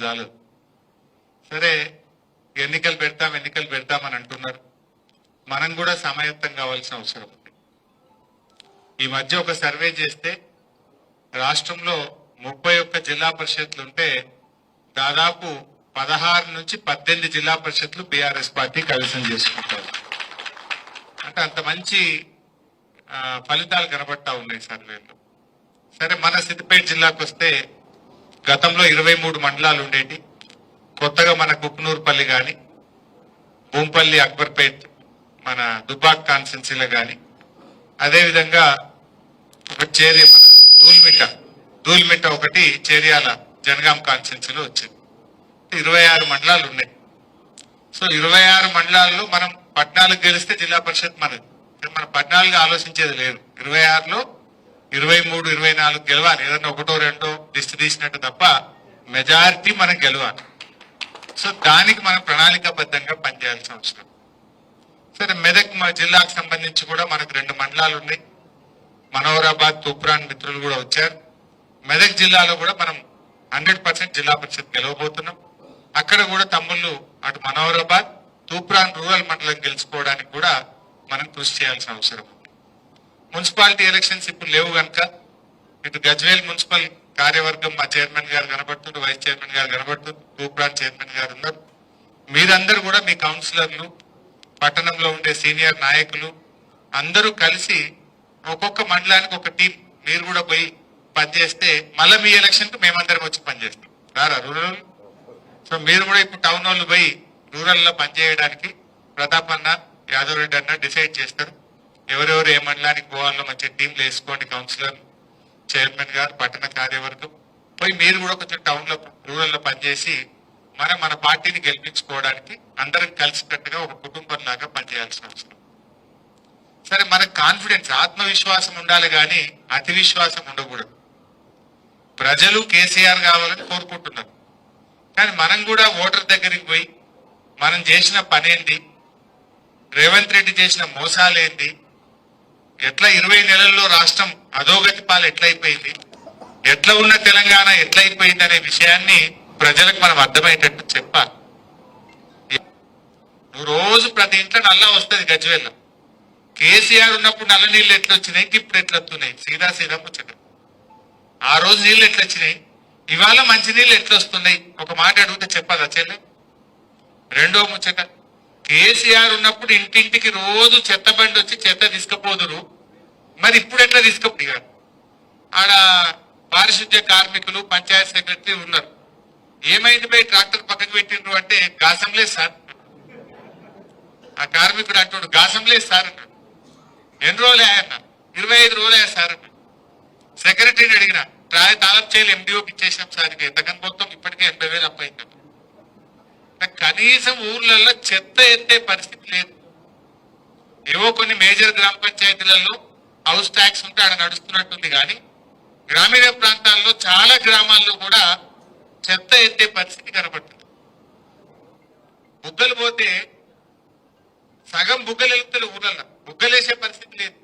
చాలు. సరే ఎన్నికలు పెడతాం ఎన్నికలు పెడతామని అంటున్నారు. మనం కూడా సమాయత్తం కావాల్సిన అవసరం ఉంది. ఈ మధ్య ఒక సర్వే చేస్తే రాష్ట్రంలో ముప్పై ఒక్క జిల్లా పరిషత్లు ఉంటే దాదాపు పదహారు నుంచి పద్దెనిమిది జిల్లా పరిషత్లు బీఆర్ఎస్ పార్టీ కైవసం చేసుకుంటారు. అంటే అంత మంచి ఫలితాలు కనబడతా ఉన్నాయి సర్వేలో. సరే మన సిద్దిపేట జిల్లాకు వస్తే గతంలో ఇరవై మూడు మండలాలు ఉండేటి. కొత్తగా మన కుక్నూరుపల్లి కానీ భూంపల్లి అక్బర్పేట్ మన దుబాక్ కాన్స్టెన్సీలో కానీ అదేవిధంగా ఒక చేరి మన ధూల్మిట్ట ధూల్మిట్ట ఒకటి చేరియాల జనగాం కాన్స్టెన్సీలో వచ్చింది. ఇరవై ఆరు మండలాలు ఉన్నాయి. సో ఇరవై ఆరు మండలాల్లో మనం పద్నాలుగు గెలిస్తే జిల్లా పరిషత్ మనది. మన పట్నాలుగా పద్నాలుగు ఆలోచించేది లేదు. ఇరవై ఆరులో ఇరవై మూడు ఇరవై నాలుగు గెలవాలి. ఏదన్నా ఒకటో రెండో దిష్టి తీసినట్టు తప్ప మెజారిటీ మనం గెలవాలి. సో దానికి మనం ప్రణాళికాబద్ధంగా పనిచేయాల్సిన అవసరం. సరే మెదక్ మా జిల్లాకు సంబంధించి కూడా మనకు రెండు మండలాలు ఉన్నాయి. మనోహరాబాద్ తూప్రాన్ మిత్రులు కూడా వచ్చారు. మెదక్ జిల్లాలో కూడా మనం హండ్రెడ్ పర్సెంట్ జిల్లా పరిషత్ గెలవబోతున్నాం. అక్కడ కూడా తమ్ముళ్ళు అటు మనోహరాబాద్ తూప్రాన్ రూరల్ మండలం గెలుచుకోవడానికి కూడా మనం కృషి చేయాల్సిన అవసరం. ఉంది మున్సిపాలిటీ ఎలక్షన్స్ ఇప్పుడు లేవు కనుక ఇటు గజ్వేల్ మున్సిపల్ కార్యవర్గం మా చైర్మన్ గారు కనబడుతుంది వైస్ చైర్మన్ గారు కనబడుతుంది తూప్రాన్ చైర్మన్ గారు ఉన్నారు. మీరందరూ కూడా మీ కౌన్సిలర్లు పట్టణంలో ఉండే సీనియర్ నాయకులు అందరూ కలిసి ఒక్కొక్క మండలానికి ఒక టీం. మీరు కూడా పోయి పనిచేస్తే మళ్ళీ మీ ఎలక్షన్కి మేమందరం వచ్చి పనిచేస్తాం. రారా రూరల్? సో మీరు కూడా ఇప్పుడు టౌన్ వాళ్ళు పోయి రూరల్లో పనిచేయడానికి ప్రతాప్ అన్న యాదవ్ రెడ్డి అన్న డిసైడ్ చేస్తారు. ఎవరెవరు ఏ మండలానికి పోవాలో మంచి టీంలు వేసుకోండి. కౌన్సిలర్ చైర్మన్ గారు పట్టణ కార్యవర్గం. పోయి మీరు కూడా కొంచెం టౌన్లో రూరల్లో పనిచేసి మనం మన పార్టీని గెలిపించుకోవడానికి అందరం కలిసికట్టుగా ఒక కుటుంబం లాగా పనిచేయాల్సిన అవసరం. సరే మన కాన్ఫిడెన్స్ ఆత్మవిశ్వాసం ఉండాలి కానీ అతి విశ్వాసం ఉండకూడదు. ప్రజలు కేసీఆర్ కావాలని కోరుకుంటున్నారు. కానీ మనం కూడా ఓటర్ దగ్గరికి పోయి మనం చేసిన పనేంటి? రేవంత్ రెడ్డి చేసిన మోసాలేంటి? ఎట్లా ఇరవై నెలల్లో రాష్ట్రం అధోగతి పాలు ఎట్లయిపోయింది? ఎట్లా ఉన్న తెలంగాణ ఎట్లయిపోయింది అనే విషయాన్ని ప్రజలకు మనం అర్థమయ్యేటట్టు చెప్పాలి. నువ్వు రోజు ప్రతి ఇంట్లో నల్ల వస్తుంది గజ్వేల్ల కేసీఆర్ ఉన్నప్పుడు నల్ల నీళ్ళు ఎట్లా వచ్చినాయి ఇప్పుడు ఎట్లా వస్తున్నాయి సీదా సీదా ముచ్చట. ఆ రోజు నీళ్ళు ఎట్లా వచ్చినాయి ఇవాళ మంచి నీళ్ళు ఎట్లా వస్తున్నాయి ఒక మాట అడిగితే చెప్పదా చెల్లె? రెండో ముచ్చట. కేసీఆర్ ఉన్నప్పుడు ఇంటింటికి రోజు చెత్త బండి వచ్చి చెత్త తీసుకుపోదురు. మరి ఇప్పుడు ఎట్లా తీసుకపోయి ఆడ పారిశుద్ధ్య కార్మికులు పంచాయత్ సెక్రటరీ ఉన్నారు. ఏమైంది పోయి ట్రాక్టర్ పక్కకు పెట్టిండ్రు అంటే గాసం లేదు సార్. ఆ కార్మికుడు అటుడు గాసం లేదు సార్ అన్నాడు ఎన్ని రోజులు ఆయన ఇరవై ఐదు రోజులు అయ్యా సార్ అన్నాడు సెక్రటరీని అడిగిన ట్రాయ్ తాళం చేయలు ఎండిఓకి ఇచ్చేసాం సార్ ఇక ఎంతకని మొత్తం ఇప్పటికే ఎనభై వేలు అప్పయింది కనీసం ఊర్లలో చెత్త ఎత్తే పరిస్థితి లేదు. ఏవో కొన్ని మేజర్ గ్రామ పంచాయతీలలో హౌస్ ట్యాక్స్ ఉంటే ఆడ నడుస్తున్నట్టుంది కానీ గ్రామీణ ప్రాంతాల్లో చాలా గ్రామాల్లో కూడా చెత్త ఎత్తే పరిస్థితి కనబడుతుంది బుగ్గలు పోతే సగం బుగ్గలు వెళ్తారు ఊర్లలో బుగ్గలేసే పరిస్థితి లేదు.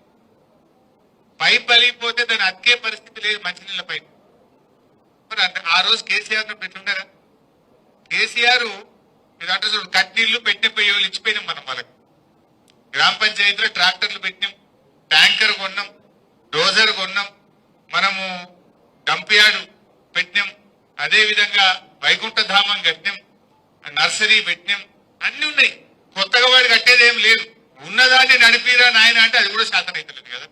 పైప్ పలిగిపోతే దాన్ని అతికే పరిస్థితి లేదు మంచినీళ్ళ పైపు. మరి ఆ రోజు కేసీఆర్ను కేసీఆర్ కేసీఆర్ ఇదంటే చూడు కట్నీళ్ళు పెట్టిన పోయి ఇచ్చిపోయినాం మనం వాళ్ళకి. గ్రామ పంచాయతీలో ట్రాక్టర్లు పెట్టినాం ట్యాంకర్ కొన్నాం డోజర్ కొన్నాం మనము డంప్ యార్డ్ పెట్టినాం అదేవిధంగా వైకుంఠధామం వైకుంఠ ధామం కట్టినాం నర్సరీ పెట్టినాం అన్ని ఉన్నాయి. కొత్తగా వాడు కట్టేది ఏం లేదు. ఉన్నదాన్ని నడిపిరా నాయన అంటే అది కూడా శాతం అవుతలేదు కదా.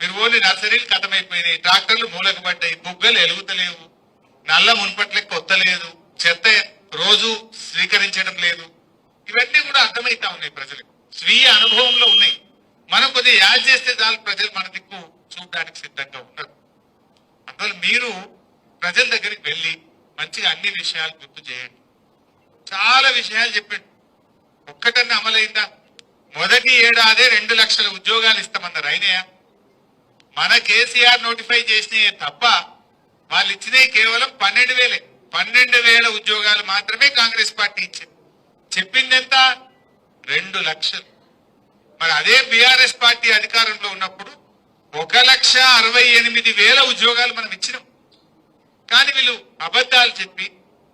మీరు ఓన్లీ నర్సరీలు కథమైపోయినాయి ట్రాక్టర్లు మూలకు పడ్డాయి బుగ్గలు ఎలుగుతలేవు నల్ల మున్పట్లకి కొత్త లేదు చెత్త రోజు స్వీకరించడం లేదు. ఇవన్నీ కూడా అర్థమైతా ఉన్నాయి ప్రజలకు. స్వీయ అనుభవంలో ఉన్నాయి. మనం కొద్దిగా యాడ్ చేస్తే చాలు ప్రజలు మన దిక్కు చూడడానికి సిద్ధంగా ఉన్నారు. అందువల్ల మీరు ప్రజల దగ్గరికి వెళ్ళి మంచిగా అన్ని విషయాలు గుర్తు చేయండి. చాలా విషయాలు చెప్పండి. ఒక్కటన్నా అమలైందా? మొదటి ఏడాదే రెండు లక్షల ఉద్యోగాలు ఇస్తామన్నారు అయినాయా? మన కేసీఆర్ నోటిఫై చేసినవి తప్ప వాళ్ళు ఇచ్చినవి కేవలం పన్నెండు వేలే. పన్నెండు వేల ఉద్యోగాలు మాత్రమే కాంగ్రెస్ పార్టీ ఇచ్చింది. చెప్పింది ఎంత రెండు లక్షలు. మరి అదే బీఆర్ఎస్ పార్టీ అధికారంలో ఉన్నప్పుడు ఒక లక్ష అరవై ఎనిమిది వేల ఉద్యోగాలు మనం ఇచ్చినాం. కానీ వీళ్ళు అబద్ధాలు చెప్పి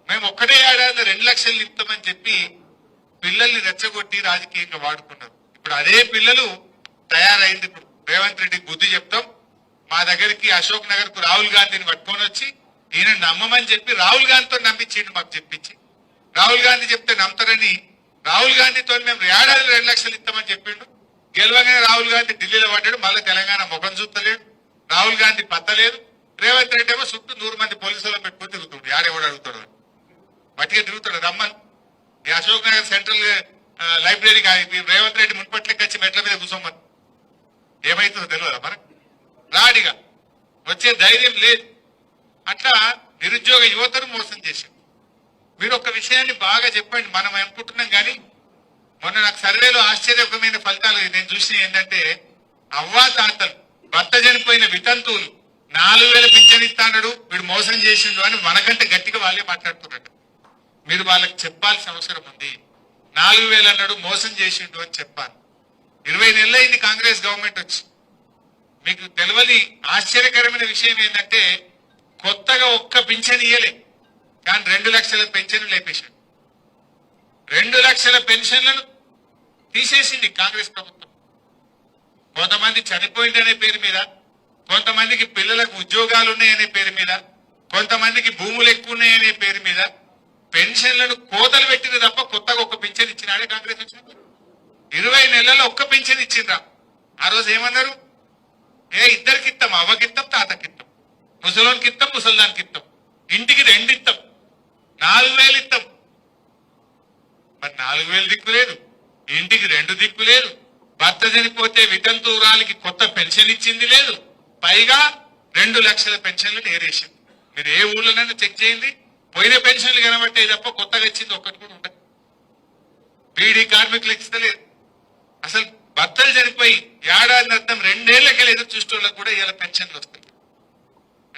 మేము ఒక్కటే ఏడాది రెండు లక్షలు నింపుతామని చెప్పి పిల్లల్ని రెచ్చగొట్టి రాజకీయంగా వాడుకున్నారు. ఇప్పుడు అదే పిల్లలు తయారైంది ఇప్పుడు. రేవంత్ రెడ్డికి బుద్ధి చెప్తాం. మా దగ్గరికి అశోక్ నగర్కు రాహుల్ గాంధీని పట్టుకొని వచ్చి ఈయన నమ్మమని చెప్పి రాహుల్ గాంధీతో నమ్మించిండు మాకు చెప్పించి. రాహుల్ గాంధీ చెప్తే నమ్ముతారని రాహుల్ గాంధీతో మేము ఏడాది రెండు లక్షలు ఇస్తామని చెప్పిండు. గెలవగానే రాహుల్ గాంధీ ఢిల్లీలో పడ్డాడు మళ్ళీ తెలంగాణ ముఖం చూస్తలేడు రాహుల్ గాంధీ పత్తలేదు. రేవంత్ రెడ్డి ఏమో చుట్టూ నూరు మంది పోలీసులు పెట్టుకొని తిరుగుతుండు యాడెవడు అడుగుతాడు. మట్టిగా తిరుగుతాడు రమ్మని. ఈ అశోక్ నగర్ సెంట్రల్ ఆ, లైబ్రరీకి రేవంత్ రెడ్డి మున్పట్లకి వచ్చి మెట్ల మీద కూర్చోమని. ఏమైతుందో తెలియదా మరి రాడిగా. వచ్చే ధైర్యం లేదు. అట్లా నిరుద్యోగ యువతను మోసం చేశాం మీరు ఒక విషయాన్ని బాగా చెప్పండి మనం అనుకుంటున్నాం కానీ మొన్న నాకు సర్వేలో ఆశ్చర్యకరమైన ఫలితాలు నేను చూసిన ఏంటంటే అవ్వా తాతలు భర్త చనిపోయిన వితంతువులు నాలుగు వేల పింఛన్ ఇస్తాడు వీడు మోసం చేసిండు అని మనకంటే గట్టిగా వాళ్ళే మాట్లాడుతున్నట్టు మీరు వాళ్ళకి చెప్పాల్సిన అవసరం ఉంది. నాలుగు వేలు అన్నాడు మోసం చేసిండు అని చెప్పాలి. ఇరవై నెలలైంది కాంగ్రెస్ గవర్నమెంట్ వచ్చి. మీకు తెలియని ఆశ్చర్యకరమైన విషయం ఏంటంటే కొత్తగా ఒక్క పింఛన్ ఇయ్యలే. కానీ రెండు లక్షల పెన్షన్ లేపేశాడు. రెండు లక్షల పెన్షన్లను తీసేసింది కాంగ్రెస్ ప్రభుత్వం. కొంతమంది చనిపోయిందనే పేరు మీద కొంతమందికి పిల్లలకు ఉద్యోగాలు ఉన్నాయనే పేరు మీద కొంతమందికి భూములు ఎక్కువ ఉన్నాయనే పేరు మీద పెన్షన్లను కోతలు పెట్టింది తప్ప కొత్తగా ఒక్క పెన్షన్ ఇచ్చినాడే కాంగ్రెస్ వచ్చినప్పుడు. ఇరవై నెలల్లో ఒక్క పెన్షన్ ఇచ్చిండ్రా. ఆ రోజు ఏమన్నారు? ఏ ఇద్దరికిత్తం అవ్వకిత్తం తాతకిత్తం. ముసలోనికి ఇస్తాం ముసల్దానికి ఇస్తాం ఇంటికి రెండు ఇస్తాం నాలుగు వేలు ఇస్తాం మరి నాలుగు వేలు దిక్కు లేదు. ఇంటికి రెండు దిక్కు లేదు. భర్త చనిపోతే వితంతువురాలికి కొత్త పెన్షన్ ఇచ్చింది లేదు. పైగా రెండు లక్షల పెన్షన్లు నేరేసింది. మీరు ఏ ఊళ్ళోనైనా చెక్ చేయండి. పోయిన పెన్షన్లు కనబట్టే తప్ప కొత్తగా ఇచ్చింది ఒక్కటి కూడా ఉండదు. బీడీ కార్మికులకు ఇస్తలేదు. అసలు భర్తలు చనిపోయి ఏడాది అర్థం రెండేళ్ళకెళ్ళి ఎదురు చూసేటోళ్ళకి కూడా ఇలా పెన్షన్లు వస్తాయి.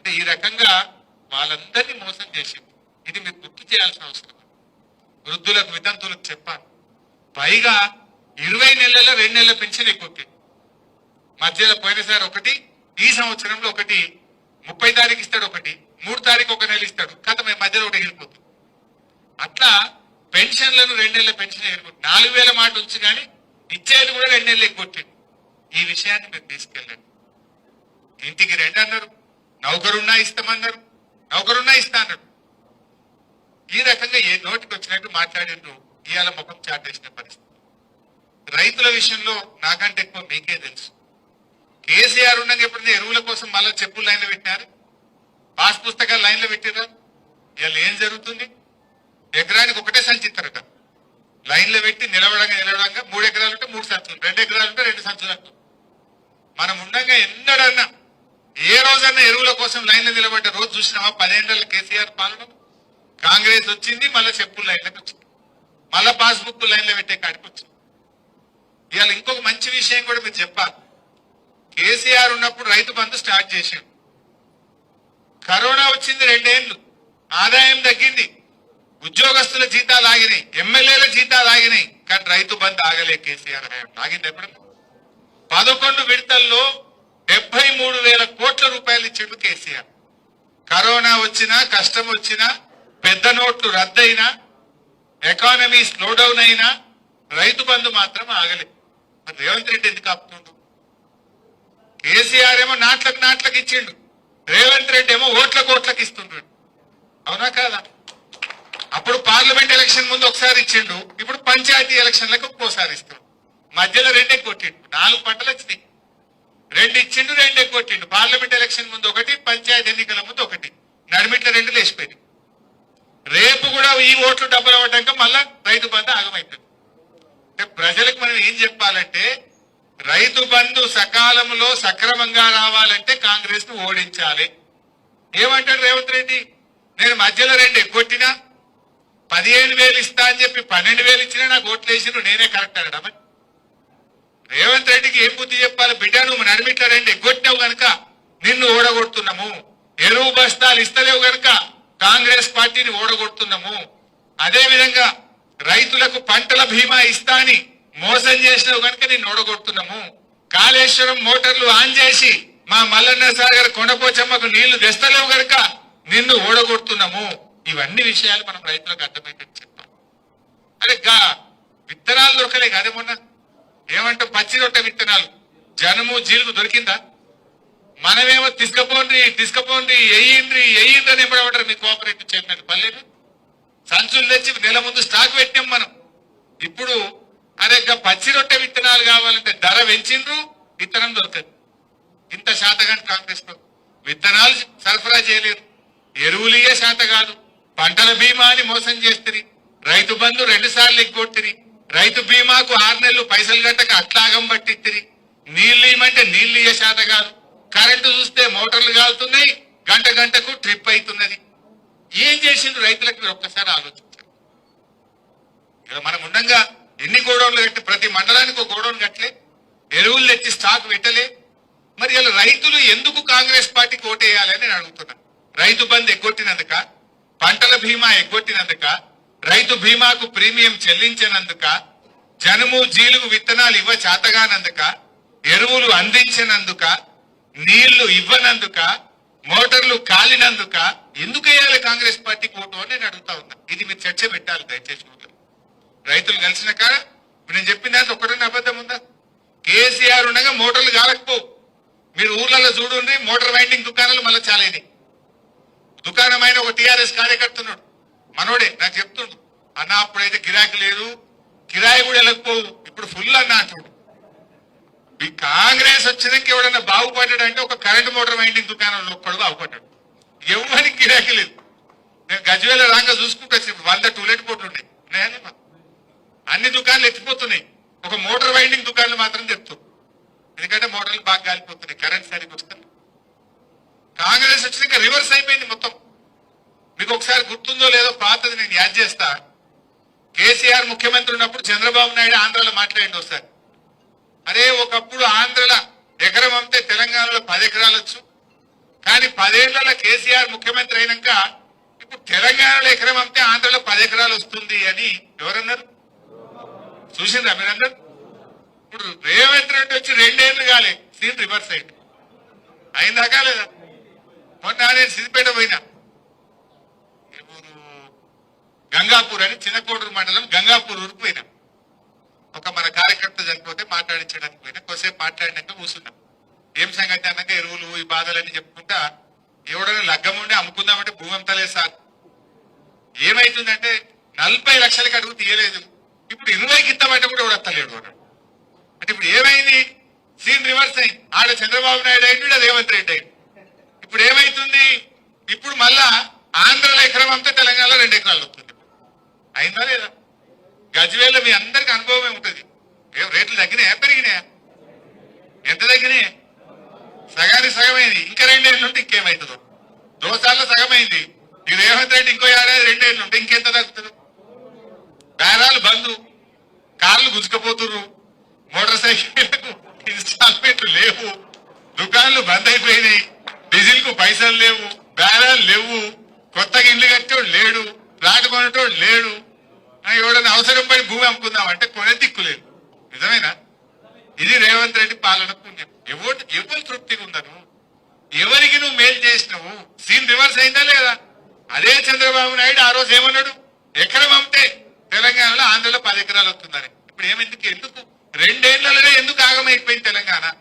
ఈ రకంగా వాళ్ళందరినీ మోసం చేసింది. ఇది మీరు గుర్తు చేయాల్సిన అవసరం. వృద్ధులకు వితంతులకు చెప్పాను పైగా ఇరవై నెలల్లో రెండు నెలల పెన్షన్ ఎక్కువ మధ్యలో పోయినసారి ఒకటి ఈ సంవత్సరంలో ఒకటి ముప్పై తారీఖు ఇస్తాడు ఒకటి మూడు తారీఖు ఒక నెల ఇస్తాడు. కథ మధ్యలో ఒకటి ఎగిరిపోతుంది అట్లా పెన్షన్లను రెండు నెలల పెన్షన్ ఎగిరిపోతుంది నాలుగు వేల మాట ఉంచి కానీ ఇచ్చేది కూడా రెండు నెలలు ఎగ్గొట్టింది ఈ విషయాన్ని మీరు తీసుకెళ్ళండి. ఇంటికి రెండు అన్నారు. నౌకరున్నా ఇస్తామన్నారు. నౌకరున్నా ఇస్తా అన్నారు ఈ రకంగా ఏ నోటికి వచ్చినట్టు మాట్లాడిండ్రు ఇవాళ ముఖం చాటేసిన పరిస్థితి. రైతుల విషయంలో నాకంటే ఎక్కువ మీకే తెలుసు. కేసీఆర్ ఉండగా ఎప్పుడైనా ఎరువుల కోసం మళ్ళీ చెప్పులు లైన్లో పెట్టినారు? పాస్ పుస్తకాలు లైన్లో పెట్టిరా ఇవాళ ఏం జరుగుతుంది? ఎకరానికి ఒకటే సంచి ఇస్తారట లైన్లో పెట్టి నిలవడంగా నిలవడంగా మూడు ఎకరాలు ఉంటే మూడు సంచులు రెండు ఎకరాలు ఉంటే రెండు సంచులు అంటారు మనం ఉండగా ఎన్నడన్నా ఏ రోజన్నా ఎరువుల కోసం లైన్లో నిలబడ్డ రోజు చూసినామా పదేళ్ళ కేసీఆర్ పాలన? కాంగ్రెస్ వచ్చింది మళ్ళీ చెప్పులు లైన్లకు వచ్చింది. మళ్ళా పాస్బుక్ లైన్లో పెట్టే కాడికి వచ్చింది. ఇవాళ ఇంకొక మంచి విషయం కూడా మీరు చెప్పాలి. కేసీఆర్ ఉన్నప్పుడు రైతు బంధు స్టార్ట్ చేశాడు. కరోనా వచ్చింది రెండేళ్ళు ఆదాయం తగ్గింది. ఉద్యోగస్తుల జీతాలు ఆగినాయి. ఎమ్మెల్యేల జీతాలు ఆగినాయి. కానీ రైతు బంధు ఆగలే కేసీఆర్. ఆగింది ఎప్పుడు పదకొండు విడతల్లో డెబ్బై మూడు వేల కోట్ల రూపాయలు ఇచ్చిండు కేసీఆర్ కరోనా వచ్చినా కష్టం వచ్చినా పెద్ద నోట్లు రద్దయినా ఎకానమీ స్లో డౌన్ అయినా రైతు బంధు మాత్రం ఆగలేదు. మరి రేవంత్ రెడ్డి ఎందుకు ఆపుతుండు? కేసీఆర్ ఏమో నాట్లకు నాట్లకు ఇచ్చిండు. రేవంత్ రెడ్డి ఏమో ఓట్ల కోట్లకు ఇస్తుండ్రు అవునా కాదా? అప్పుడు పార్లమెంట్ ఎలక్షన్ ముందు ఒకసారి ఇచ్చిండు. ఇప్పుడు పంచాయతీ ఎలక్షన్లకు ఒక్కోసారి ఇస్తాడు మధ్యలో రెండే కొట్టిండు. నాలుగు పంటలు వచ్చినాయి. రెండు ఇచ్చిండు రెండు కొట్టిండు. పార్లమెంట్ ఎలక్షన్ ముందు ఒకటి పంచాయతీ ఎన్నికల ముందు ఒకటి. నడిమిట్ల రెండు లేచిపోయింది రేపు కూడా ఈ ఓట్లు డబ్బులు అవ్వటాక మళ్ళా రైతు బంధు ఆగమవుతుంది అంటే ప్రజలకు మనం ఏం చెప్పాలంటే రైతు బంధు సకాలంలో సక్రమంగా రావాలంటే కాంగ్రెస్ను ఓడించాలి. ఏమంటాడు రేవంత్ రెడ్డి? నేను మధ్యలో రెండు ఎగ్గొట్టినా పదిహేను వేలు ఇస్తా అని చెప్పి పన్నెండు వేలు ఇచ్చినా నాకు ఓట్లు వేసిన నేనే కరెక్ట్ అడమ్మ రేవంత్ రెడ్డికి ఏం బుద్ధి చెప్పాలి? బిడ్డ నువ్వు నడిమిట్ల రెండు. ఎగ్గొట్టావు గనక నిన్ను ఓడగొడుతున్నాము. ఎరువు బస్తాలు ఇస్తలేవు గనక కాంగ్రెస్ పార్టీని ఓడగొడుతున్నాము. అదే విధంగా రైతులకు పంటల బీమా ఇస్తా అని మోసం చేసినావు గనక నిన్ను ఓడగొడుతున్నాము. కాళేశ్వరం మోటార్లు ఆన్ చేసి మా మల్లన్న సాగర్ కొండపోచమ్మకు నీళ్ళు తెస్తలేవు గనక నిన్ను ఓడగొడుతున్నాము. ఇవన్నీ విషయాలు మనం రైతులకు అర్థమయ్యేటట్టు చెప్పాలి అరే గా విత్తనాలు దొరకలే అదే మొన్న? ఏమంటే పచ్చి రొట్టె విత్తనాలు. జనము జీలుగు దొరికిందా? మనమేమో తీసుకపోండి తీసుకపోండి ఎయ్యిండ్రి ఎయ్యిండ్రి అని ఎంబడబడ్డారు మీ కోఆపరేటివ్ చైర్మన్? పల్లెలు సంచులు తెచ్చి నెల ముందు స్టాక్ పెట్టాం మనం. ఇప్పుడు అరే పచ్చి రొట్టె విత్తనాలు కావాలంటే ధర పెంచిండ్రు విత్తనం దొరకదు. ఇంత శాతగాని కాంగ్రెస్లో విత్తనాలు సరఫరా చేయలేరు ఎరువులియే శాత కాదు. పంటల బీమా అని మోసం చేస్తుంది రైతు బంధు రెండు సార్లు ఎగ్గొట్టిరి రైతు బీమాకు ఆరు నెలలు పైసలు గట్టక అట్లాగం పట్టిత్తిరి. నీళ్ళు ఇవ్వమంటే నీళ్ళు ఇయ్యే శాత కాదు. కరెంటు చూస్తే మోటార్లు కాలుతున్నాయి గంట గంటకు ట్రిప్ అవుతున్నది ఏం చేసిండ్రు రైతులకు మీరు ఒక్కసారి ఆలోచించారు ఇలా మనం ఉండగా ఎన్ని గోడౌన్లు కట్టి ప్రతి మండలానికి ఒక గోడౌన్ కట్టలే ఎరువులు తెచ్చి స్టాక్ పెట్టలే. మరి ఇలా రైతులు ఎందుకు కాంగ్రెస్ పార్టీకి ఓటేయాలని నేను అడుగుతున్నా. రైతు బంద్ ఎగ్గొట్టినందుక పంటల బీమా ఎగ్గొట్టినందుక రైతు బీమాకు ప్రీమియం చెల్లించినందుక జనుము జీలుగు విత్తనాలు ఇవ్వ చేతగానందుక ఎరువులు అందించినందుక నీళ్ళు ఇవ్వనందుక మోటార్లు కాలినందుక ఎందుకు వేయాలి కాంగ్రెస్ పార్టీకి ఓటు అని నేను అడుగుతా ఉన్నా. ఇది మీరు చర్చ పెట్టాలి దయచేసి రైతులు కలిసిన కాడ నేను చెప్పిన దాంట్లో ఒకటైనా అబద్ధం ఉందా? కేసీఆర్ ఉండగా మోటార్లు కాలకపోవు. మీరు ఊర్లలో చూడండి మోటార్ వైండింగ్ దుకాణాలు మళ్ళీ చాలేని. దుకాణమైన ఒక టీఆర్ఎస్ కార్యకర్త ఉన్నాడు. మనోడే నాకు చెప్తుండు. అన్న అప్పుడైతే గిరాకీ లేదు. కిరాయి కూడా వెళ్ళకపోవు. ఇప్పుడు ఫుల్ అన్న చూడు ఈ కాంగ్రెస్ వచ్చినాక ఎవడన్నా బాగుపడ్డాడు అంటే ఒక కరెంట్ మోటార్ వైండింగ్ దుకాణంలో ఒక్కడు బాగుపడ్డాడు. ఎవరికి గిరాకీ లేదు. నేను గజ్వేల రాంగా చూసుకుంటే వంద టూలెట్ బోర్డులు ఉన్నాయి ఉన్నాయని అన్ని దుకాణాలు ఎత్తిపోతున్నాయి. ఒక మోటార్ వైండింగ్ దుకాణాలు మాత్రం చెప్తాం ఎందుకంటే మోటార్లు బాగా గాలిపోతున్నాయి. కరెంట్ సరిగ్గా వస్తుంది కాంగ్రెస్ వచ్చినాక రివర్స్ అయిపోయింది మొత్తం. ఒకసారి గుర్తుందో లేదో పాతది నేను యాద్ చేస్తా. కేసీఆర్ ముఖ్యమంత్రి ఉన్నప్పుడు చంద్రబాబు నాయుడు ఆంధ్రలో మాట్లాడింది ఒకసారి. అరే ఒకప్పుడు ఆంధ్రలో ఎకరం అమ్మితే తెలంగాణలో పది ఎకరాలు వచ్చు. కానీ పదేళ్ళలో కేసీఆర్ ముఖ్యమంత్రి అయినాక ఇప్పుడు తెలంగాణలో ఎకరం అమ్మితే ఆంధ్రలో పది ఎకరాలు వస్తుంది అని ఎవరన్నారు? చూసిందా మీరందరు? ఇప్పుడు రేవంత్ రెడ్డి వచ్చి రెండేళ్ళు కాలే సీన్ రివర్స్ అయింది. అయిందాకా లేదా మొన్న నేను సిద్దిపేట పోయినా ఏ ఊరు? గంగాపూర్ అని చిన్నకోడూరు మండలం గంగాపూర్ ఊరికి పోయినాం. ఒక మన కార్యకర్త చనిపోతే మాట్లాడించడానికి పోయినా కొద్దిసేపు మాట్లాడినాక కూర్చున్నాం. ఏం సంగతి అన్నాక ఎరువులు ఈ బాధలన్నీ చెప్పుకుంటా ఎవడైనా లగ్గం ఉండి అమ్ముకుందామంటే భూమి అంతలేదు సార్. ఏమైతుందంటే నలభై లక్షలకి అడుగు తీయలేదు. ఇప్పుడు ఇరవైకి ఇద్దామంటే కూడా ఎవడు వస్తలేడు అన్నాడు అంటే ఇప్పుడు ఏమైంది? సీన్ రివర్స్ అయింది. ఆడ చంద్రబాబు నాయుడు అయింది ఈడ రేవంత్ రెడ్డి అయింది ఇప్పుడు ఏమైతుంది? ఇప్పుడు మళ్ళా ఆంధ్రలో ఎకరం అంతా తెలంగాణలో రెండు ఎకరాలు వస్తుంది. అయిందా లేదా? గజ్వేల్ మీ అందరికి అనుభవమే ఉంటుంది. ఏం రేట్లు తగ్గినాయా? పెరిగినాయా? ఎంత తగ్గినాయి? సగానికి సగమైంది. ఇంకా రెండేళ్ళు ఉంటే ఇంకేమవుతుందో దోసాల్లో సగమైంది. ఈ రేవంత్ రెడ్డి ఇంకో ఏడాది రెండేళ్ళు ఉంటే ఇంకెంత తగ్గుతుంది? బేరాలు బంధు కార్లు గుంజుకపోతుర్రు మోటార్ సైకిళ్ళకు ఇన్స్టాల్మెంట్లు లేవు. దుకాన్లు బంద్ అయిపోయినాయి. డీజిల్కు పైసలు లేవు. బేరాలు లేవు. కొత్తగా ఇల్లు కట్టేవాడు లేడు. ప్లాట్ కొనేటోడు లేడు. ఆ, ఎవడన్నా అవసరం పడి భూమి అమ్ముకుందాం అంటే కొనే దిక్కు లేదు. నిజమేనా? ఇది రేవంత్ రెడ్డి పాలన పుణ్యం. ఎవరు ఎవరు తృప్తిగా ఉందను ఎవరికి నువ్వు మేలు చేసినావు? సీన్ రివర్స్ అయిందా లేదా? అదే చంద్రబాబు నాయుడు ఆ రోజు ఏమన్నాడు? ఎకరం అమ్మితే తెలంగాణలో ఆంధ్రలో పది ఎకరాలు వస్తుందని. ఇప్పుడు ఏమెందుకు ఎందుకు? రెండేళ్ళలోనే ఎందుకు ఆగమైపోయింది తెలంగాణ?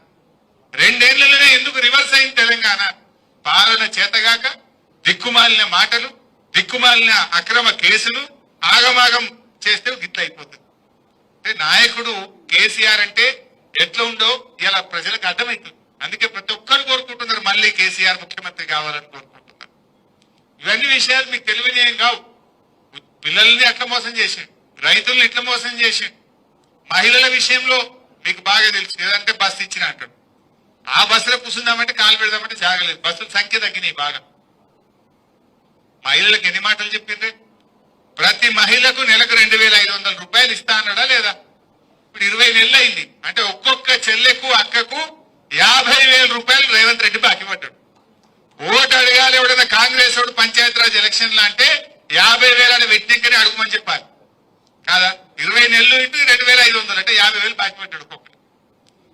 రెండేళ్ళలోనే ఎందుకు రివర్స్ అయింది తెలంగాణ? పాలన చేతగాక దిక్కుమాలిన మాటలు దిక్కుమాలిన అక్రమ కేసులు ఆగమాగం చేస్తే గిట్ల అయిపోతుంది. అంటే నాయకుడు కేసీఆర్ అంటే ఎట్లా ఉందో ఇలా ప్రజలకు అర్థమవుతుంది అందుకే ప్రతి ఒక్కరు కోరుకుంటున్నారు మళ్ళీ కేసీఆర్ ముఖ్యమంత్రి కావాలని కోరుకుంటున్నారు. ఇవన్నీ విషయాలు మీకు తెలివినేం కావు. పిల్లల్ని ఎట్లా మోసం చేసి రైతుల్ని ఎట్లా మోసం చేసి మహిళల విషయంలో మీకు బాగా తెలుసు ఏదంటే బస్సు ఇచ్చిన అంటాడు. ఆ బస్సులో కూర్చుందామంటే కాలు పెడదామంటే జాగలేదు. బస్సుల సంఖ్య తగ్గినాయి బాగా. మహిళలకు ఎన్ని మాటలు చెప్పింది? ప్రతి మహిళకు నెలకు రెండు వేల ఐదు వందల రూపాయలు ఇస్తా అన్నాడా లేదా? ఇప్పుడు ఇరవై నెలలు అయింది. అంటే ఒక్కొక్క చెల్లెకు అక్కకు యాభై వేల రూపాయలు రేవంత్ రెడ్డి బాకీ పడ్డాడు ఓటు అడగాలి ఎవడైనా కాంగ్రెస్ వాడు పంచాయతీరాజ్ ఎలక్షన్లు అంటే యాభై వేల వ్యక్తికని అడుగుమని చెప్పాలి. కాదా? ఇరవై నెలలు ఇటు రెండు వేల ఐదు వందలు అంటే యాభై వేలు బాకీ పడ్డాడు ఒక్కొక్కటి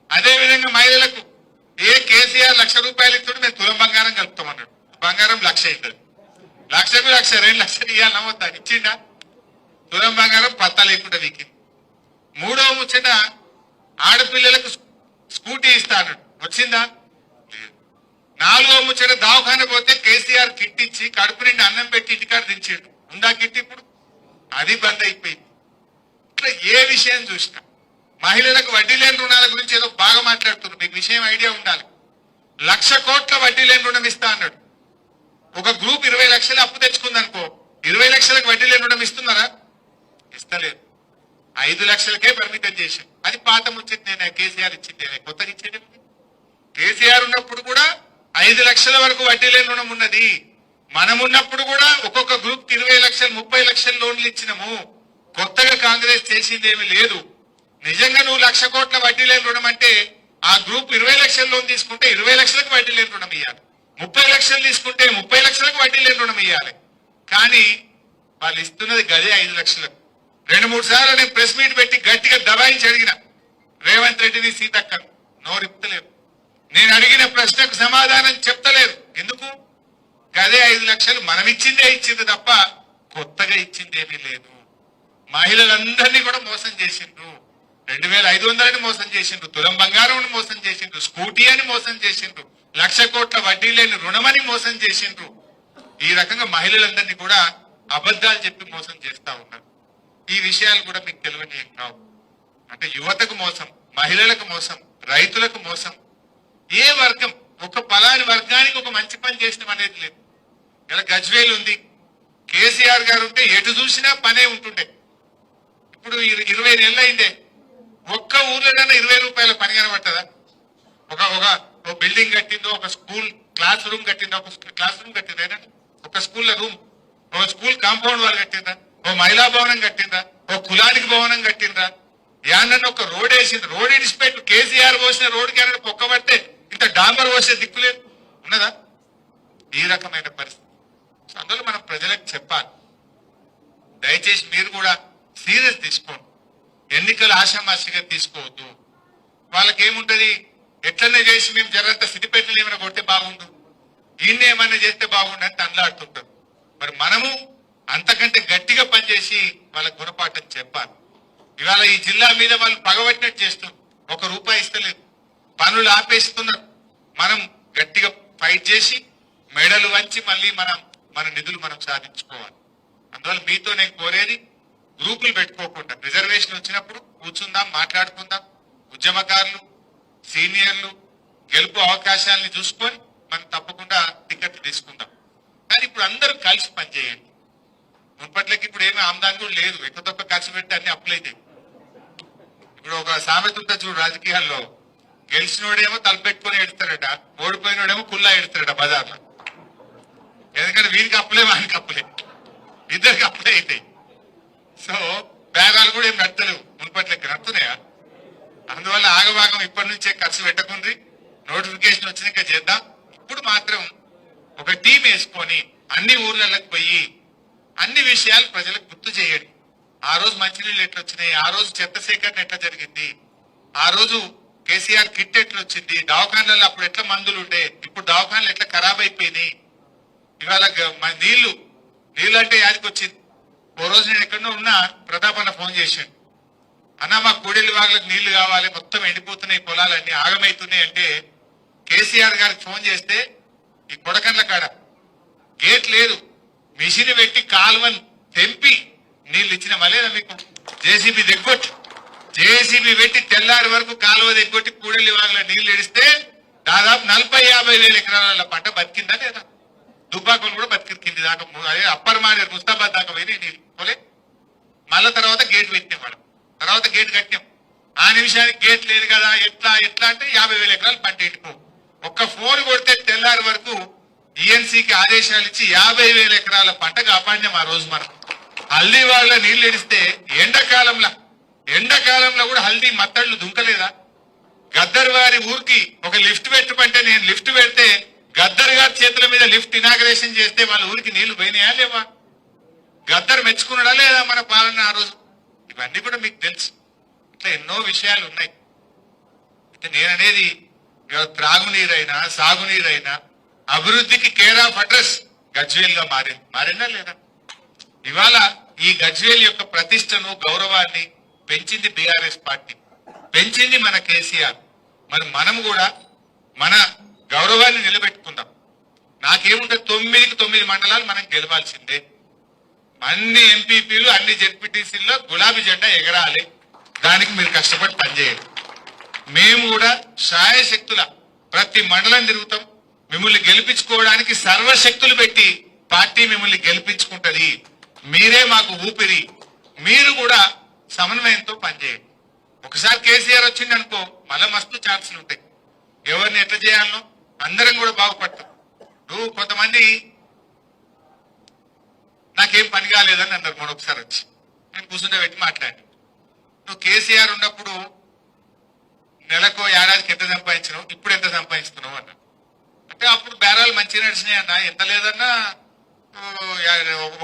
అదే విధంగా మహిళలకు ఏ కేసీఆర్ లక్ష రూపాయలు ఇస్తాడు మేము తులం బంగారం కలుపుతామన్నాడు బంగారం లక్ష అవుతుంది లక్షకు లక్ష రెండు లక్షలు ఇవ్వాలి నమ్మొద్దా ఇచ్చిండా? తులం బంగారం పత్తా లేకుండా వీకి మూడవ ముచ్చట ఆడపిల్లలకు స్కూటీ ఇస్తాను వచ్చిందా? నాలుగో ముచ్చట దవాఖాన పోతే కేసీఆర్ కిట్ ఇచ్చి కడుపు నిండి అన్నం పెట్టి ఇంటికాడ దించాడు. ఉందా కిట్ ఇప్పుడు? అది బంద్ అయిపోయింది. ఇట్లా ఏ విషయం చూసినా. మహిళలకు వడ్డీ లేని రుణాల గురించి ఏదో బాగా మాట్లాడుతున్నారు. మీకు విషయం ఐడియా ఉండాలి. లక్ష కోట్ల వడ్డీ లేని రుణం ఇస్తా అన్నాడు. ఒక గ్రూప్ ఇరవై లక్షలు అప్పు తెచ్చుకుందనుకో ఇరవై లక్షలకు వడ్డీ లేని రుణం ఇస్తున్నారా ఇస్తలేదు. ఐదు లక్షలకే పరిమితం చేశాం అది పాత ముచ్చింది నేనే కేసీఆర్ ఇచ్చింది కొత్తగా ఇచ్చేది కేసీఆర్ ఉన్నప్పుడు కూడా ఐదు లక్షల వరకు వడ్డీ లేని రుణం ఉన్నది. మనం ఉన్నప్పుడు కూడా ఒక్కొక్క గ్రూప్కి ఇరవై లక్షలు ముప్పై లక్షల లోన్లు ఇచ్చినాము. కొత్తగా కాంగ్రెస్ చేసింది ఏమీ లేదు. నిజంగా నువ్వు లక్ష కోట్ల వడ్డీ లేని రుణం అంటే ఆ గ్రూప్ ఇరవై లక్షల లోన్ తీసుకుంటే ఇరవై లక్షలకు వడ్డీ లేని రుణం ఇవ్వాలి ముప్పై లక్షలు తీసుకుంటే ముప్పై లక్షలకు వడ్డీ లేని రుణం ఇవ్వాలి కానీ వాళ్ళు ఇస్తున్నది గదే ఐదు లక్షలకు రెండు మూడు సార్లు నేను ప్రెస్ మీట్ పెట్టి గట్టిగా దబాయించి అడిగిన. రేవంత్ రెడ్డిని సీతక్క. నోరిప్తలేరు నేను అడిగిన ప్రశ్నకు సమాధానం చెప్తలేరు ఎందుకు? గదే ఐదు లక్షలు మనం ఇచ్చిందే ఇచ్చింది తప్ప కొత్తగా ఇచ్చిందేమీ లేదు. మహిళలందరినీ కూడా మోసం చేసిండ్రు. రెండు వేల ఐదు వందలని మోసం చేసిండ్రు. తులం బంగారం మోసం చేసిండ్రు. స్కూటీ అని మోసం చేసిండ్రు. లక్ష కోట్ల వడ్డీ లేని రుణమని మోసం చేసిండ్రు. ఈ రకంగా మహిళలందరినీ కూడా అబద్ధాలు చెప్పి మోసం చేస్తా ఉన్నారు. ఈ విషయాలు కూడా మీకు తెలియని కావు. అంటే యువతకు మోసం మహిళలకు మోసం రైతులకు మోసం. ఏ వర్గం? ఒక పలాని వర్గానికి ఒక మంచి పని చేసిన అనేది లేదు. ఇలా గజ్వేల్ ఉంది. కేసీఆర్ గారు ఉంటే ఎటు చూసినా పనే ఉంటుండే. ఇప్పుడు ఇరవై నెలలు అయిందే ఒక్క ఊర్లోనైనా ఇరవై రూపాయల పని కనబట్టదా ఒక ఒక ఓ బిల్డింగ్ కట్టిందో ఒక స్కూల్ క్లాస్ రూమ్ కట్టిందో ఒక క్లాస్ రూమ్ కట్టిందా ఒక స్కూల్లో రూమ్. ఒక స్కూల్ కాంపౌండ్ వాళ్ళు కట్టిందా? ఓ మహిళా భవనం కట్టిందా? ఓ కులానికి భవనం కట్టిందా? యానన్న ఒక రోడ్ వేసింది. రోడ్ ఇన్స్పెక్టర్ కేసీఆర్ పోసిన రోడ్ పొక్క పొక్కబడితే ఇంత డాంబర్ పోసే దిక్కులేదు ఉన్నదా? ఈ రకమైన పరిస్థితి. సో అందులో మనం ప్రజలకు చెప్పాలి. దయచేసి మీరు కూడా సీరియస్ తీసుకోండి. ఎన్నికలు ఆషామాషిగా తీసుకోవద్దు. వాళ్ళకి ఏముంటది ఎట్లనే చేసి మేము జరంత సిద్దిపేటలు ఏమైనా కొడితే బాగుండు? దీన్ని ఏమైనా చేస్తే బాగుండు అని తండ్లాడుతుంటారు మరి మనము అంతకంటే గట్టిగా పనిచేసి వాళ్ళ గుణపాఠం చెప్పాలి. ఇవాళ ఈ జిల్లా మీద వాళ్ళు పగబట్టినట్టు చేస్తున్నారు. ఒక రూపాయి ఇస్తలేదు. పనులు ఆపేస్తున్నారు. మనం గట్టిగా ఫైట్ చేసి మెడలు వంచి మళ్ళీ మనం మన నిధులు మనం సాధించుకోవాలి. అందువల్ల మీతో నేను కోరేది గ్రూపులు పెట్టుకోకుండా రిజర్వేషన్ వచ్చినప్పుడు కూర్చుందాం మాట్లాడుకుందాం. ఉద్యమకారులు సీనియర్లు గెలుపు అవకాశాలని చూసుకొని మనం తప్పకుండా టికెట్లు తీసుకుందాం. కానీ ఇప్పుడు అందరూ కలిసి పనిచేయండి. మున్పట్లకి ఇప్పుడు ఏమి ఆమ్దాని కూడా లేదు. ఎక్కడొక్క తక్కువ ఖర్చు పెట్టి అన్ని అప్పులైతాయి ఇప్పుడు ఒక సామెత ఉంటుంది చూడు రాజకీయాల్లో. గెలిచినోడేమో తలపెట్టుకొని ఎడతాడట ఓడిపోయినోడేమో కుల్లా ఎడతాడట బజార్లో. ఎందుకంటే వీరికి అప్పులే వానికి అప్పులే ఇద్దరికి అప్పులే అవుతాయి సో బేరాలు కూడా ఏం నడతలేవు. మున్పట్లకి నడుతున్నాయా? అందువల్ల ఆగభాగం ఇప్పటి నుంచే ఖర్చు పెట్టకుండ్రి. నోటిఫికేషన్ వచ్చినాక చేద్దాం. ఇప్పుడు మాత్రం ఒక టీం వేసుకొని అన్ని ఊర్లలోకి పోయి అన్ని విషయాలు ప్రజలకు గుర్తు చేయండి. ఆ రోజు మంచినీళ్ళు ఎట్లా వచ్చినాయి ఆ రోజు చెత్త సేకరణ ఎట్లా జరిగింది ఆ రోజు కేసీఆర్ కిట్ ఎట్లా వచ్చింది దవాఖానాలలో అప్పుడు ఎట్లా మందులు ఉండే ఇప్పుడు దవాఖానాలు ఎట్లా ఖరాబ్ అయిపోయినాయి. ఇవాళ నీళ్ళు నీళ్ళు అంటే యాదికి వచ్చింది ఓ రోజు నేను ఎక్కడో ఉన్నా ప్రతాప్ అన్న ఫోన్ చేశాను అన్న మా కూడెల్లి వాగులకు నీళ్ళు కావాలి మొత్తం ఎండిపోతున్నాయి పొలాలన్నీ ఆగమైతున్నాయి అంటే కేసీఆర్ గారికి ఫోన్ చేస్తే ఈ కొడకండ్ల కాడ గేట్ లేదు మిషన్ పెట్టి కాల్వన్ తెంపి నీళ్ళు ఇచ్చిన మలేదా మీకు? జేసీబీ దిగ్గొట్టు జేసీబీ పెట్టి తెల్లారి వరకు కాలువ దిగ్గొట్టి కూడెల్లి వాగుల నీళ్ళు ఎడిస్తే దాదాపు నలభై యాభై వేల ఎకరాల పంట బతికిందా లేదా? దుబ్బాకులు కూడా బతికింది దాకా అదే అప్పర్ మానేరు ముస్తాబాద్ దాకా పోయి నీళ్ళు. పోలే. మళ్ళా తర్వాత గేట్ పెట్టినాయి తర్వాత గేట్ కట్టాం ఆ నిమిషానికి గేట్ లేదు కదా ఎట్లా ఎట్లా అంటే యాభై వేల ఎకరాలు పంట ఎండిపో ఒక్క ఫోన్ కొడితే తెల్లారి వరకు ఈఎన్సీకి ఆదేశాలు ఇచ్చి యాభై వేల ఎకరాల పంట కాపాడినాం ఆ రోజు మనం. హల్దీ వాళ్ళ నీళ్ళు ఎడిస్తే ఎండాకాలంలో ఎండాకాలంలో కూడా హల్దీ మత్తళ్ళు దుంకలేదా? గద్దర్ వారి ఊరికి ఒక లిఫ్ట్ పెట్టమంటే నేను లిఫ్ట్ పెడితే గద్దర్ గారి చేతుల మీద లిఫ్ట్ ఇనాగ్రేషన్ చేస్తే వాళ్ళ ఊరికి నీళ్ళు పోయినాయా లేవా? గద్దర్ మెచ్చుకున్నాడా లేదా మన పాలన ఆ రోజు? ఇవన్నీ కూడా మీకు తెలుసు. ఇట్లా ఎన్నో విషయాలు ఉన్నాయి అయితే నేననేది త్రాగునీరైనా సాగునీరైనా అభివృద్ధికి కేర్ ఆఫ్ అడ్రస్ గజ్వేల్గా మారింది. మారిందా లేదా? ఇవాళ ఈ గజ్వేల్ యొక్క ప్రతిష్టను గౌరవాన్ని పెంచింది బీఆర్ఎస్ పార్టీ. పెంచింది మన కేసీఆర్. మరి మనం కూడా మన గౌరవాన్ని నిలబెట్టుకుందాం. నాకేముంటే తొమ్మిదికి తొమ్మిది మండలాలు మనం గెలవాల్సిందే. అన్ని ఎంపీపీలు అన్ని జెడ్పీటీసీల్లో గులాబీ జెండా ఎగరాలి. దానికి మీరు కష్టపడి పనిచేయండి. మేము కూడా శాయశక్తుల ప్రతి మండలం తిరుగుతాం. మిమ్మల్ని గెలిపించుకోవడానికి సర్వశక్తులు పెట్టి పార్టీ మిమ్మల్ని గెలిపించుకుంటది. మీరే మాకు ఊపిరి. మీరు కూడా సమన్వయంతో పనిచేయండి. ఒకసారి కేసీఆర్ వచ్చింది అనుకో మళ్ళీ మస్తు ఛాన్సులు ఉంటాయి. ఎవరిని ఎట్లా చేయాలనో అందరం కూడా బాగుపడతాం. నువ్వు కొంతమంది నాకేం పని కాలేదని అన్నారు మొన్న ఒకసారి వచ్చి నేను కూర్చుంటే పెట్టి మాట్లాడి. నువ్వు కేసీఆర్ ఉన్నప్పుడు నెలకు ఏడాదికి ఎంత సంపాదించినావు? ఇప్పుడు ఎంత సంపాదిస్తున్నావు అన్న. అంటే అప్పుడు బేరాలు మంచిగా నడిచినాయి అన్న. ఎంత లేదన్నా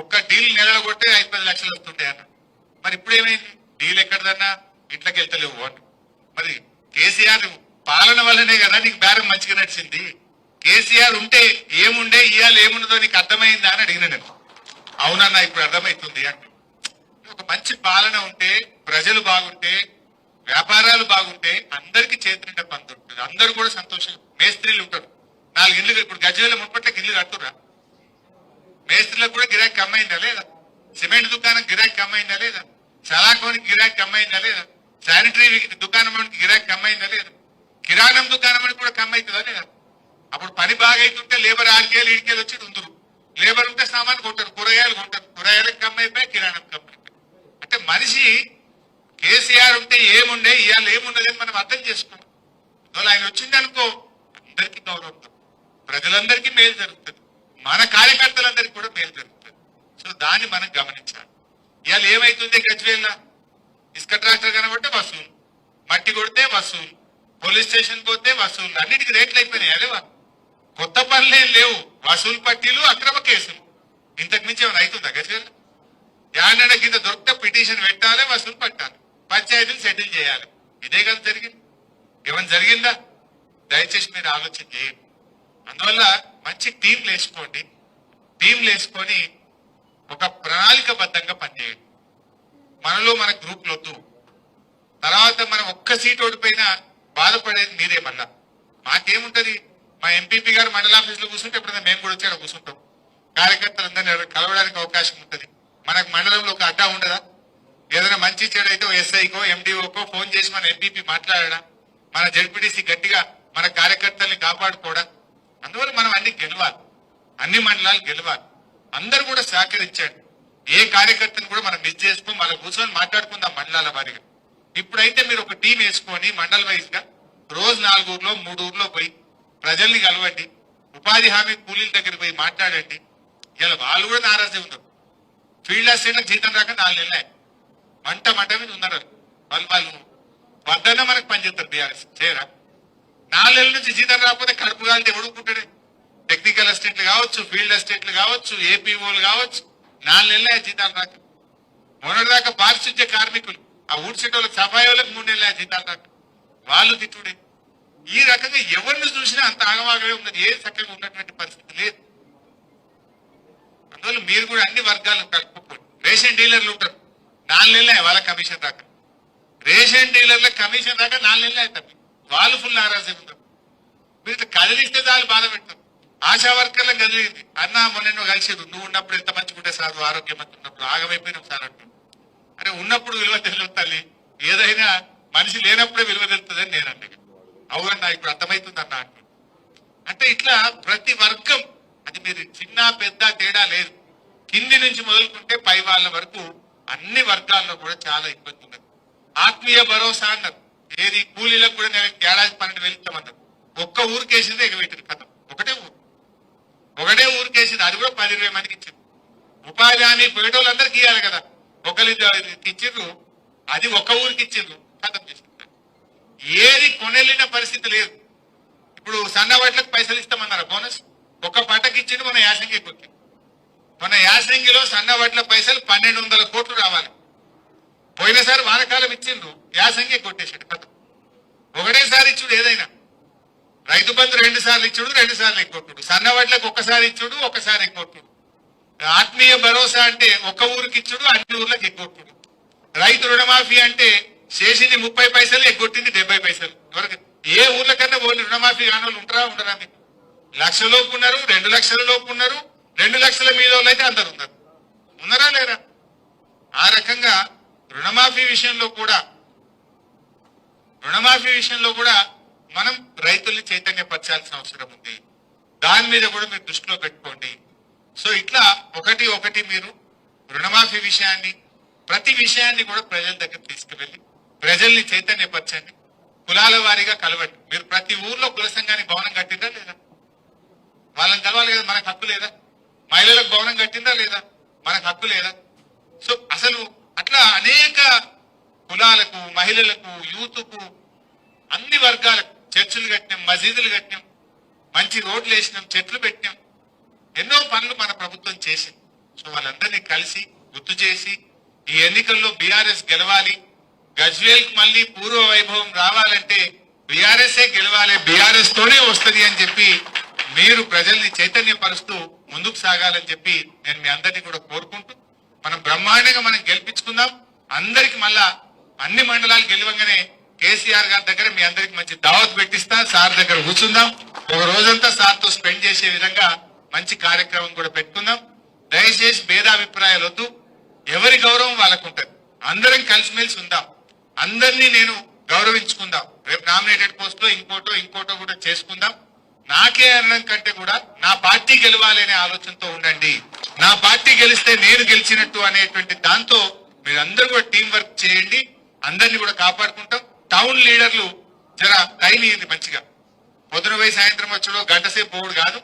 ఒక్క డీల్ నెలలో కొట్టే ఐదు పది లక్షలు వస్తుంటాయి అన్న. మరి ఇప్పుడు ఏమైంది? డీల్ ఎక్కడదన్నా? ఇంట్లోకి వెళ్తలేవు అన్న. మరి కేసీఆర్ పాలన వల్లనే కదా నీకు బేరం మంచిగా నడిచింది? కేసీఆర్ ఉంటే ఏముండే ఇవాళ ఏముండదో నీకు అర్థమైందా అని అడిగిన నేను. అవునన్నా ఇప్పుడు అర్థమవుతుంది అంటే. ఒక మంచి పాలన ఉంటే ప్రజలు బాగుంటే వ్యాపారాలు బాగుంటే అందరికి చేతినిండా పంత ఉంటుంది. అందరూ కూడా సంతోషం మేస్త్రీలు ఉంటారు. నాలుగు ఇల్లు ఇప్పుడు గజ్వేల ముప్పట్లకి ఇల్లు కట్టురా మేస్త్రీలకు కూడా గిరాకీ కమ్మైందా లేదా? సిమెంట్ దుకాణం గిరాకీ కమ్మైందా లేదా? సలాకోనికి గిరాకీ కమ్మైందా లేదా? శానిటరీ దుకాణం గిరాకీ కమ్మైందా లేదా? కిరాణం దుకాణం అని కూడా కమ్మైతుందా లేదా? అప్పుడు పని బాగా అవుతుంటే లేబర్ ఆడికేలు ఇడికేలు వచ్చి ఉందరు లేబర్ ఉంటే సామాన్ కొంటారు కూరగాయలు కొంటారు. కూరగాయలకు కమ్మైపోయి కిరాణం కమ్మైపోయి అంటే మనిషి కేసీఆర్ ఉంటే ఏముండే ఇవాళ ఏమున్నది మనం అర్థం చేసుకోం ఇవాళ ఆయన వచ్చింది అనుకో అందరికీ గౌరవం ప్రజలందరికీ మేలు జరుగుతుంది. మన కార్యకర్తలందరికీ కూడా మేలు జరుగుతుంది. సో దాన్ని మనం గమనించాలి. ఇవాళ ఏమైతుంది గజ్వేల్ ఇసుక ట్రాక్టర్ కనబడితే వసూలు. మట్టి కొడితే వసూలు. పోలీస్ స్టేషన్ పోతే వసూలు. అన్నిటికీ రేట్లు అయిపోయినాయి. అదేవా కొత్త పనులు ఏం లేవు. వసూలు పట్టీలు అక్రమ కేసులు. ఇంతకు మించి ఏమైనా అవుతుందా గజల్ యాడ కింద దొరికితే పిటిషన్ పెట్టాలి వసూలు పట్టాలి. పంచాయతీలు సెటిల్ చేయాలి. ఇదే కదా జరిగింది. ఏమైనా జరిగిందా? దయచేసి మీరు ఆలోచన చేయండి. అందువల్ల మంచి టీంలు వేసుకోండి టీంలు వేసుకొని ఒక ప్రణాళికబద్ధంగా పనిచేయండి. మనలో మన గ్రూప్లు వద్దు. తర్వాత మనం ఒక్క సీట్ ఓడిపోయినా బాధపడేది మీరే మళ్ళా మాకేముంటది? మా ఎంపీపీ గారు మండల ఆఫీసులో కూర్చుంటే ఎప్పుడైనా మేము కూడా వచ్చి అక్కడ కూర్చుంటాం. కార్యకర్తలందరినీ కలవడానికి అవకాశం ఉంటుంది. మనకు మండలంలో ఒక అడ్డా ఉండదా? ఏదైనా మంచి చెడైతే ఎస్ఐకో ఎండిఓకో ఫోన్ చేసి మన ఎంపీపీ మాట్లాడడా మన జడ్పీటీసీ గట్టిగా మన కార్యకర్తల్ని కాపాడుకోవడం. అందువల్ల మనం అన్ని గెలవాలి. అన్ని మండలాలు గెలవాలి. అందరు కూడా సహకరించండి. ఏ కార్యకర్తను కూడా మనం మిస్ చేసుకో మన కూర్చొని మాట్లాడుకుందాం మండలాల వారిగా. ఇప్పుడైతే మీరు ఒక టీం వేసుకొని మండల వైజ్గా రోజు నాలుగు ఊర్లో మూడు ఊర్లో పోయి ప్రజల్ని కలవండి. ఉపాధి హామీ కూలీల దగ్గర పోయి మాట్లాడండి. ఇలా వాళ్ళు కూడా నారాజే ఉన్నారు. ఫీల్డ్ అసిస్టెంట్ జీతం రాక నాలుగు నెలలే. మంట మంట మీద ఉన్నారు. వాళ్ళు వాళ్ళు వద్దన్న మనకు పనిచేస్తారు బీఆర్ఎస్. చేయరా? నాలుగు నెలల నుంచి జీతం రాకపోతే కడుపు కాలితే ఎవడుకుంటాడే టెక్నికల్ అసిస్టెంట్లు కావచ్చు ఫీల్డ్ అసిస్టెంట్లు కావచ్చు ఏపీఓలు కావచ్చు నాలుగు నెలలే జీతాలు రాక. మొన్నటిదాకా పారిశుద్ధ్య కార్మికులు ఆ ఊడ్చేట వాళ్ళకి సఫాయి వాళ్ళకి మూడు నెలలే జీతాలు రాక. వాళ్ళు తిట్టుడే. ఈ రకంగా ఎవరిని చూసినా అంత ఆగమాగమే ఉన్నది. ఏ చక్కగా ఉన్నటువంటి పరిస్థితి లేదు. అందువల్ల మీరు కూడా అన్ని వర్గాలు కలుపుకోండి. రేషన్ డీలర్లు ఉంటారు. నాలుగు నెలలే వాళ్ళ కమిషన్ దాకా. రేషన్ డీలర్ల కమిషన్ దాకా నాలుగు నెలలే అవుతారు వాళ్ళు ఫుల్ నారాజీ ఉంటారు. మీరు ఇట్లా కదిలిస్తే చాలు బాధ పెడతారు. ఆశా వర్కర్లకు కదిలింది. అన్న మొన్న నువ్వు కలిసిరు నువ్వు ఉన్నప్పుడు ఎంత మంచిగుంటే సార్? ఆరోగ్యం మంచి ఉన్నప్పుడు ఆగమైపోయినాం సార్ అంటు. అరే ఉన్నప్పుడు విలువ తెలియదు తల్లి. ఏదైనా మనిషి లేనప్పుడే విలువ తెలుస్తుందని నేను అంటే అవునన్నా ఇప్పుడు అర్థమవుతుందన్న అంటు అంటే ఇట్లా ప్రతి వర్గం అది మీరు చిన్న పెద్ద తేడా లేదు. కింది నుంచి మొదలుకుంటే పై వాళ్ళ వరకు అన్ని వర్గాల్లో కూడా చాలా ఇబ్బంది ఉన్నది. ఆత్మీయ భరోసా అన్నారు. ఏది కూలీలకు కూడా నేను ఏడాది పన్నెండు వెళ్తామన్నారు ఒక్క ఊరికేసిందే ఎగబెట్టింది కథ. ఒకటే ఊరు. ఒకటే ఊరికేసింది. అది కూడా పది ఇరవై మందికి ఇచ్చింది. ఉపాధి హామీ పోయేటోళ్ళందరికీ ఇవ్వాలి కదా. ఒకరి ఇచ్చిండ్రు. అది ఒక ఊరికి ఇచ్చిండ్రు. కథం చేసింది ఏది కొనెళ్ళిన పరిస్థితి లేదు. ఇప్పుడు సన్న వడ్లకు పైసలు ఇస్తామన్నారు? బోనస్? ఒక పటకి ఇచ్చింది మన యాసంగి కొట్టి మన యాసంగిలో సన్న వడ్ల పైసలు పన్నెండు వందల కోట్లు రావాలి. పోయినసారి వానకాలం ఇచ్చిండ్రు యాసంగి కొట్టేసాడు కథ ఒకటేసారి ఇచ్చుడు ఏదైనా. రైతు బంధు రెండు సార్లు ఇచ్చుడు రెండు సార్లు ఎగ్గొట్టుడు సన్నవడ్లకు ఒక్కసారి ఇచ్చుడు ఒకసారి ఎక్కొట్టుడు ఆత్మీయ భరోసా అంటే ఒక ఊరికి ఇచ్చుడు అన్ని ఊర్లకు ఎక్కొట్టుడు రైతు రుణమాఫీ అంటే చేసింది ముప్పై పైసలు కొట్టింది డెబ్బై పైసలు. ఎవరికి? ఏ ఊర్ల కన్నా ఓన్లీ రుణమాఫీ కాని వాళ్ళు ఉంటారా ఉండరా మీకు లక్ష లోపు ఉన్నారు రెండు లక్షల లోపు ఉన్నారు రెండు లక్షల మీద అయితే అందరు ఉన్నారు. ఉన్నారా లేరా? ఆ రకంగా రుణమాఫీ విషయంలో కూడా రుణమాఫీ విషయంలో కూడా మనం రైతుల్ని చైతన్యపరచాల్సిన అవసరం ఉంది. దాని మీద కూడా మీరు దృష్టిలో పెట్టుకోండి. సో ఇట్లా ఒకటి ఒకటి మీరు రుణమాఫీ విషయాన్ని ప్రతి విషయాన్ని కూడా ప్రజల దగ్గర తీసుకువెళ్ళి ప్రజల్ని చైతన్యపరచండి. కులాల వారీగా కలవండి. మీరు ప్రతి ఊర్లో కుల సంఘానికి భవనం కట్టిందా లేదా? వాళ్ళని కలవాలి కదా మనకు హక్కు లేదా? మహిళలకు భవనం కట్టిందా లేదా? మనకు హక్కు లేదా? సో అసలు అట్లా అనేక కులాలకు మహిళలకు యూత్కు అన్ని వర్గాలకు చర్చిలు కట్టినాం మసీదులు కట్టినాం మంచి రోడ్లు వేసినాం చెట్లు పెట్టినాం ఎన్నో పనులు మన ప్రభుత్వం చేసింది. సో వాళ్ళందరినీ కలిసి గుర్తు చేసి ఈ ఎన్నికల్లో బీఆర్ఎస్ గెలవాలి గజ్వేల్ మళ్ళీ పూర్వ వైభవం రావాలంటే బీఆర్ఎస్ గెలవాలి బీఆర్ఎస్ తోనే వస్తది అని చెప్పి మీరు ప్రజల్ని చైతన్యపరుస్తూ ముందుకు సాగాలని చెప్పి నేను మీ అందరినీ కూడా కోరుకుంటూ మనం బ్రహ్మాండంగా మనం గెలిపించుకుందాం. అందరికి మళ్ళా అన్ని మండలాలు గెలవంగానే కేసీఆర్ గారి దగ్గర మీ అందరికి మంచి దావత్ పెట్టిస్తా సార్ దగ్గర కూర్చుందాం. ఒక రోజంతా సార్తో స్పెండ్ చేసే విధంగా మంచి కార్యక్రమం కూడా పెట్టుకుందాం. దయచేసి భేదాభిప్రాయాలు వద్దు. ఎవరి గౌరవం వాళ్ళకు ఉంటది అందరం కలిసిమెలిసి ఉందాం. అందరినీ నేను గౌరవించుకుందాం. రేపు నామినేటెడ్ పోస్ట్లో ఇంకోటో ఇంకోటో కూడా చేసుకుందాం. నాకే అనడం కంటే కూడా నా పార్టీ గెలవాలి అనే ఆలోచనతో ఉండండి. నా పార్టీ గెలిస్తే నేను గెలిచినట్టు అనేటువంటి దాంతో మీరందరూ కూడా టీం వర్క్ చేయండి. అందరినీ కూడా కాపాడుకుంటాం. టౌన్ లీడర్లు జర టైం ఇయ్యండి మంచిగా. పొద్దున పోయి సాయంత్రం వచ్చడో గంట సేపు పోవుడు కాదు.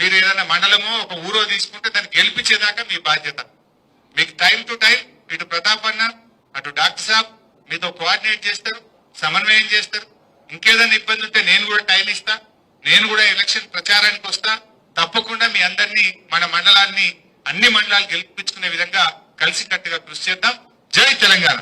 మీరు ఏదైనా మండలమో ఒక ఊరో తీసుకుంటే దాన్ని గెలిపించేదాకా మీ బాధ్యత. మీకు టైం టు టైం ఇటు ప్రతాప్ అన్న అటు డాక్టర్ సాబ్ మీతో కోఆర్డినేట్ చేస్తారు సమన్వయం చేస్తారు. ఇంకేదైనా ఇబ్బంది ఉంటే నేను కూడా టైం ఇస్తా నేను కూడా ఎలక్షన్ ప్రచారానికి వస్తా. తప్పకుండా మీ అందరినీ మన మండలాన్ని అన్ని మండలాలు గెలిపించుకునే విధంగా కలిసికట్టుగా కృషి చేద్దాం. జై తెలంగాణ.